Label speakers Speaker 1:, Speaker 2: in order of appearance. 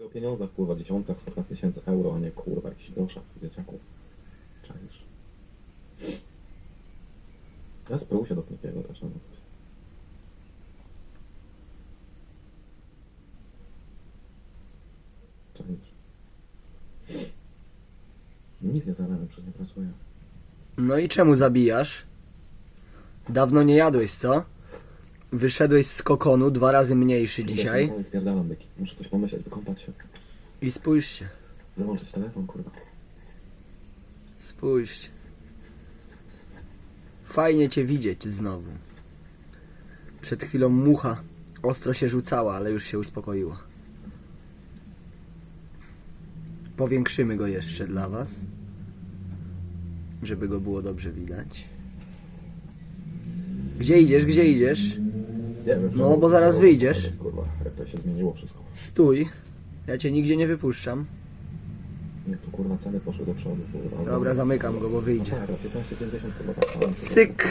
Speaker 1: O pieniądzach, kurwa, dziesiątkach, setkach tysięcy euro, a nie kurwa jakichś groszach, dzieciaków. Czaisz. Ja spróbuję się do Knikiego też, no coś. Czaisz. Nic nie zarabiam, przecież nie pracuję.
Speaker 2: No i czemu zabijasz? Dawno nie jadłeś, co? Wyszedłeś z kokonu, dwa razy mniejszy dzisiaj.
Speaker 1: Spierdalam byki. Muszę coś pomyśleć, wykąpać się.
Speaker 2: I spójrzcie,
Speaker 1: Wyłączyć telefon, kurwa.
Speaker 2: spójrzcie. Fajnie cię widzieć znowu. Przed chwilą mucha ostro się rzucała, ale już się uspokoiła. Powiększymy go jeszcze dla was, żeby go było dobrze widać. Gdzie idziesz, gdzie idziesz?
Speaker 1: Nie wiem.
Speaker 2: No, bo zaraz wyjdziesz.
Speaker 1: Kurwa, jak to się zmieniło wszystko.
Speaker 2: Stój. Ja cię nigdzie nie wypuszczam.
Speaker 1: Nie, tu kurwa ceny poszły do przodu, kurwa.
Speaker 2: Dobra, zamykam go, bo
Speaker 1: No
Speaker 2: wyjdzie.
Speaker 1: tak, 15,50 chyba tak.
Speaker 2: Cyk.